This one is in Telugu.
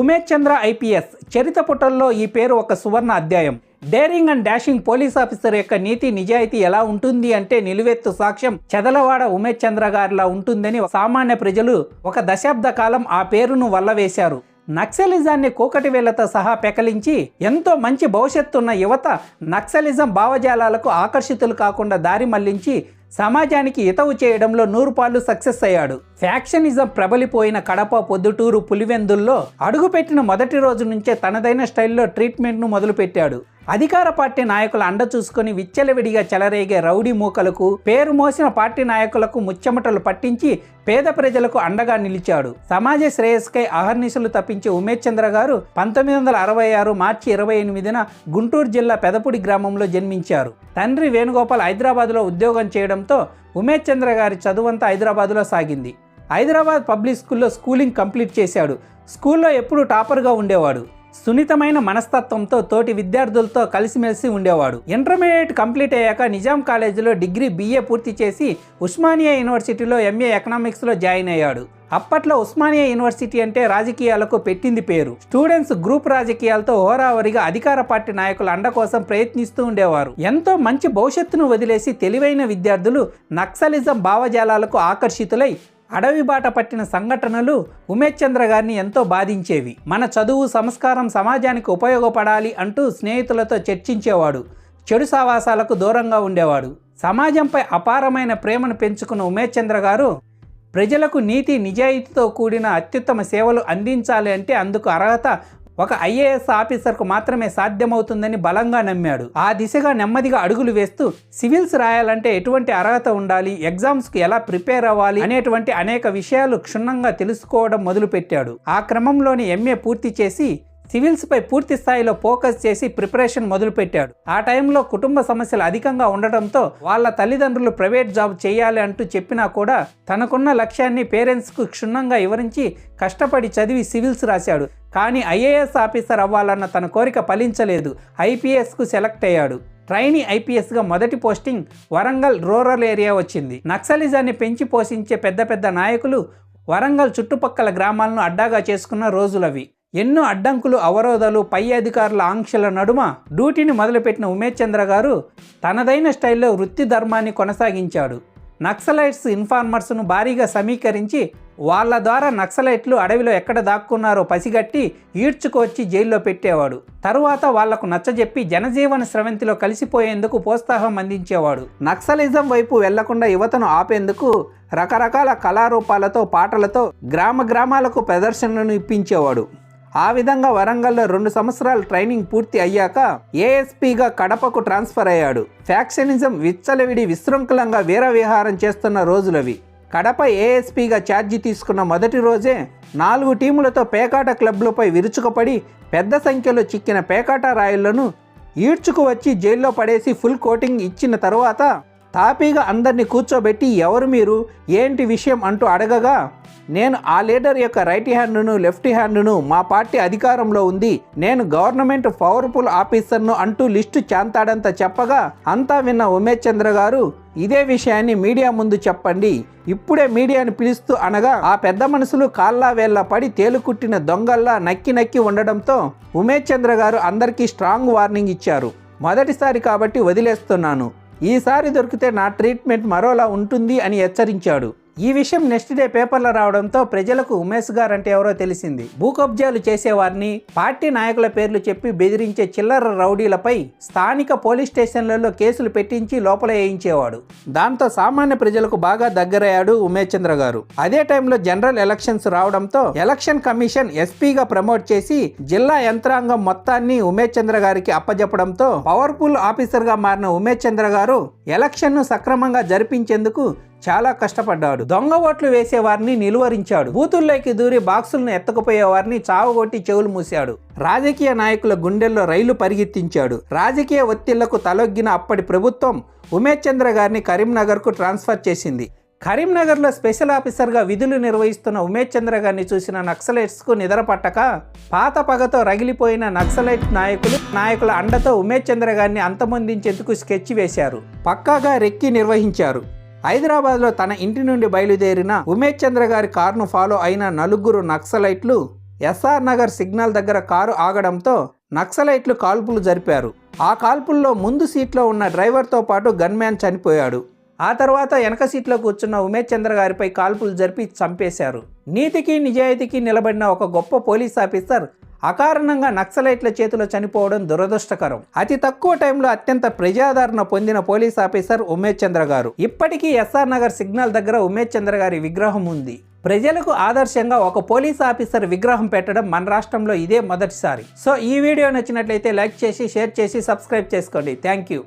ఉమేష్ చంద్ర ఐపీఎస్ చరిత పుటల్లో ఈ పేరు ఒక సువర్ణ అధ్యాయం. Daring and dashing police officer యొక్క నీతి నిజాయితీ ఎలా ఉంటుంది అంటే నిలువెత్తు సాక్ష్యం చెదలవాడ ఉమేష్ చంద్ర గారిలా ఉంటుందని సామాన్య ప్రజలు ఒక దశాబ్ద కాలం ఆ పేరును వల్లవేశారు. నక్సలిజాన్ని కోకటి వేళ్ళతో సహా పెకలించి ఎంతో మంచి భవిష్యత్తున్న యువత నక్సలిజం భావజాలాలకు ఆకర్షితులు కాకుండా దారి మళ్ళించి సమాజానికి ఇతవు చేయడంలో నూరుపాలు సక్సెస్ అయ్యాడు. ఫ్యాక్షనిజం ప్రబలిపోయిన కడప పొద్దుటూరు పులివెందుల్లో అడుగుపెట్టిన మొదటి రోజు నుంచే తనదైన స్టైల్లో ట్రీట్మెంట్ను మొదలుపెట్టాడు. అధికార పార్టీ నాయకుల అండ చూసుకొని విచ్చలవిడిగా చెలరేగే రౌడీ మూకలకు పేరు మోసిన పార్టీ నాయకులకు ముచ్చెమటలు పట్టించి పేద ప్రజలకు అండగా నిలిచాడు. సమాజ శ్రేయస్కై అహర్నిశలు తప్పించే ఉమేష్ చంద్ర గారు పంతొమ్మిది వందల అరవై ఆరు మార్చి ఇరవై ఎనిమిదిన గుంటూరు జిల్లా పెదపుడి గ్రామంలో జన్మించారు. తండ్రి వేణుగోపాల్ హైదరాబాద్లో ఉద్యోగం చేయడంతో ఉమేష్ చంద్ర గారి చదువంతా హైదరాబాద్లో సాగింది. హైదరాబాద్ పబ్లిక్ స్కూల్లో స్కూలింగ్ కంప్లీట్ చేశాడు. స్కూల్లో ఎప్పుడూ టాపర్గా ఉండేవాడు. సున్నితమైన మనస్తత్వంతో తోటి విద్యార్థులతో కలిసిమెలిసి ఉండేవాడు. ఇంటర్మీడియట్ కంప్లీట్ అయ్యాక నిజాం కాలేజీలో డిగ్రీ బీఏ పూర్తి చేసి ఉస్మానియా యూనివర్సిటీలో ఎంఏ ఎకనామిక్స్లో జాయిన్ అయ్యాడు. అప్పట్లో ఉస్మానియా యూనివర్సిటీ అంటే రాజకీయాలకు పెట్టింది పేరు. స్టూడెంట్స్ గ్రూప్ రాజకీయాలతో హోరావరిగా అధికార పార్టీ నాయకుల అండ కోసం ప్రయత్నిస్తూ ఉండేవారు. ఎంతో మంచి భవిష్యత్తును వదిలేసి తెలివైన విద్యార్థులు నక్సలిజం భావజాలాలకు ఆకర్షితులై అడవి బాట పట్టిన సంఘటనలు ఉమేష్ చంద్ర గారిని ఎంతో బాధించేవి. మన చదువు సంస్కారం సమాజానికి ఉపయోగపడాలి అంటూ స్నేహితులతో చర్చించేవాడు. చెడు సావాసాలకు దూరంగా ఉండేవాడు. సమాజంపై అపారమైన ప్రేమను పెంచుకున్న ఉమేష్ చంద్ర గారు ప్రజలకు నీతి నిజాయితీతో కూడిన అత్యుత్తమ సేవలు అందించాలి అంటే అందుకు అర్హత ఒక ఐఏఎస్ ఆఫీసర్కు మాత్రమే సాధ్యమవుతుందని బలంగా నమ్మాడు. ఆ దిశగా నెమ్మదిగా అడుగులు వేస్తూ సివిల్స్ రాయాలంటే ఎటువంటి అర్హత ఉండాలి? ఎగ్జామ్స్కి ఎలా ప్రిపేర్ అవ్వాలి? అనేటువంటి అనేక విషయాలు క్షుణ్ణంగా తెలుసుకోవడం మొదలుపెట్టాడు. ఆ క్రమంలోని ఎంఏ పూర్తి చేసి సివిల్స్పై పూర్తి స్థాయిలో ఫోకస్ చేసి ప్రిపరేషన్ మొదలుపెట్టాడు. ఆ టైంలో కుటుంబ సమస్యలు అధికంగా ఉండడంతో వాళ్ళ తల్లిదండ్రులు ప్రైవేట్ జాబ్ చేయాలి అంటూ చెప్పినా కూడా తనకున్న లక్ష్యాన్ని పేరెంట్స్కు క్షుణ్ణంగా వివరించి కష్టపడి చదివి సివిల్స్ రాశాడు. కానీ ఐఏఎస్ ఆఫీసర్ అవ్వాలన్న తన కోరిక ఫలించలేదు. ఐపీఎస్కు సెలెక్ట్ అయ్యాడు. ట్రైనీ ఐపీఎస్గా మొదటి పోస్టింగ్ వరంగల్ రూరల్ ఏరియా వచ్చింది. నక్సలిజాన్ని పెంచి పోషించే పెద్ద పెద్ద నాయకులు వరంగల్ చుట్టుపక్కల గ్రామాలను అడ్డాగా చేసుకున్న రోజులవి. ఎన్నో అడ్డంకులు అవరోధాలు పై అధికారుల ఆంక్షల నడుమ డ్యూటీని మొదలుపెట్టిన ఉమేష్ చంద్ర గారు తనదైన స్టైల్లో వృత్తి ధర్మాన్ని కొనసాగించాడు. నక్సలైట్స్ ఇన్ఫార్మర్స్ను భారీగా సమీకరించి వాళ్ళ ద్వారా నక్సలైట్లు అడవిలో ఎక్కడ దాక్కున్నారో పసిగట్టి ఈడ్చుకొచ్చి జైల్లో పెట్టేవాడు. తరువాత వాళ్ళకు నచ్చజెప్పి జనజీవన స్రవంతిలో కలిసిపోయేందుకు ప్రోత్సాహం అందించేవాడు. నక్సలిజం వైపు వెళ్ళకుండా యువతను ఆపేందుకు రకరకాల కళారూపాలతో పాటలతో గ్రామ గ్రామాలకు ప్రదర్శనలను ఇప్పించేవాడు. ఆ విధంగా వరంగల్లో రెండు సంవత్సరాలు ట్రైనింగ్ పూర్తి అయ్యాక ఏఎస్పీగా కడపకు ట్రాన్స్ఫర్ అయ్యాడు. ఫ్యాక్షనిజం విచ్చలవిడి విశృంఖలంగా వీరవిహారం చేస్తున్న రోజులవి. కడప ఏఎస్పీగా ఛార్జీ తీసుకున్న మొదటి రోజే నాలుగు టీములతో పేకాట క్లబ్లపై విరుచుకుపడి పెద్ద సంఖ్యలో చిక్కిన పేకాట రాయళ్ళను ఈడ్చుకు వచ్చి జైల్లో పడేసి ఫుల్ కోటింగ్ ఇచ్చిన తరువాత తాపీగా అందరినీ కూర్చోబెట్టి ఎవరు మీరు? ఏంటి విషయం అంటూ అడగగా నేను ఆ లీడర్ యొక్క రైట్ హ్యాండ్ను లెఫ్ట్ హ్యాండ్ను మా పార్టీ అధికారంలో ఉంది నేను గవర్నమెంట్ పవర్ఫుల్ ఆఫీసర్ను అంటూ లిస్టు చాంతాడంత చెప్పగా అంతా విన్న ఉమేష్ చంద్ర గారు ఇదే విషయాన్ని మీడియా ముందు చెప్పండి. ఇప్పుడే మీడియాని పిలుస్తూ అనగా ఆ పెద్ద మనుషులు కాళ్ళ వేళ్ళ పడి తేలుకుట్టిన దొంగల్లా నక్కి నక్కి ఉండడంతో ఉమేష్ చంద్ర గారు అందరికీ స్ట్రాంగ్ వార్నింగ్ ఇచ్చారు. మొదటిసారి కాబట్టి వదిలేస్తున్నాను. ఈసారి దొరికితే నా ట్రీట్మెంట్ మరోలా ఉంటుంది అని హెచ్చరించాడు. ఈ విషయం నెక్స్ట్ డే పేపర్లో రావడంతో ప్రజలకు ఉమేష్ గారు అంటే ఎవరో తెలిసింది. భూ కబ్జాలు చేసేవారిని పార్టీ నాయకుల పేర్లు చెప్పి బెదిరించే చిల్లర రౌడీలపై స్థానిక పోలీస్ స్టేషన్లలో కేసులు పెట్టించి లోపల వేయించేవాడు. దాంతో సామాన్య ప్రజలకు బాగా దగ్గరయ్యాడు ఉమేష్ చంద్ర గారు. అదే టైంలో జనరల్ ఎలక్షన్స్ రావడంతో ఎలక్షన్ కమిషన్ ఎస్పీగా ప్రమోట్ చేసి జిల్లా యంత్రాంగం మొత్తాన్ని ఉమేష్ చంద్ర గారికి అప్పజెప్పడంతో పవర్ఫుల్ ఆఫీసర్గా మారిన ఉమేష్ చంద్ర గారు ఎలక్షన్ను సక్రమంగా జరిపించేందుకు చాలా కష్టపడ్డాడు. దొంగ ఓట్లు వేసేవారిని నిలువరించాడు. బూతుల్లోకి దూరి బాక్సులను ఎత్తకపోయే వారిని చావగొట్టి చెవులు మూశాడు. రాజకీయ నాయకుల గుండెల్లో రైలు పరిగెత్తించాడు. రాజకీయ ఒత్తిళ్ళకు తలొగ్గిన అప్పటి ప్రభుత్వం ఉమేష్ చంద్ర గారిని కరీంనగర్కు ట్రాన్స్ఫర్ చేసింది. కరీంనగర్లో స్పెషల్ ఆఫీసర్గా విధులు నిర్వహిస్తున్న ఉమేష్ చంద్ర గారిని చూసిన నక్సలైట్స్కు నిద్రపట్టక పాత పగతో రగిలిపోయిన నక్సలైట్ నాయకులు నాయకుల అండతో ఉమేష్ చంద్ర గారిని అంతమొందించేందుకు స్కెచ్ వేశారు. పక్కాగా రెక్కి నిర్వహించారు. హైదరాబాద్లో తన ఇంటి నుండి బయలుదేరిన ఉమేష్ చంద్ర గారి కారును ఫాలో అయిన నలుగురు నక్సలైట్లు ఎస్ఆర్ నగర్ సిగ్నల్ దగ్గర కారు ఆగడంతో నక్సలైట్లు కాల్పులు జరిపారు. ఆ కాల్పుల్లో ముందు సీట్లో ఉన్న డ్రైవర్తో పాటు గన్మ్యాన్ చనిపోయాడు. ఆ తర్వాత వెనక సీట్లో కూర్చున్న ఉమేష్ చంద్ర గారిపై కాల్పులు జరిపి చంపేశారు. నీతికి నిజాయితీకి నిలబడిన ఒక గొప్ప పోలీస్ ఆఫీసర్ అకారణంగా నక్సలైట్ల చేతిలో చనిపోవడం దురదృష్టకరం. అతి తక్కువ టైంలో అత్యంత ప్రజాదరణ పొందిన పోలీస్ ఆఫీసర్ ఉమేష్ చంద్ర గారు. ఇప్పటికీ ఎస్ఆర్ నగర్ సిగ్నల్ దగ్గర ఉమేష్ చంద్ర గారి విగ్రహం ఉంది. ప్రజలకు ఆదర్శంగా ఒక పోలీస్ ఆఫీసర్ విగ్రహం పెట్టడం మన రాష్ట్రంలో ఇదే మొదటిసారి. సో ఈ వీడియో నచ్చినట్లయితే లైక్ చేసి షేర్ చేసి సబ్స్క్రైబ్ చేసుకోండి. Thank you.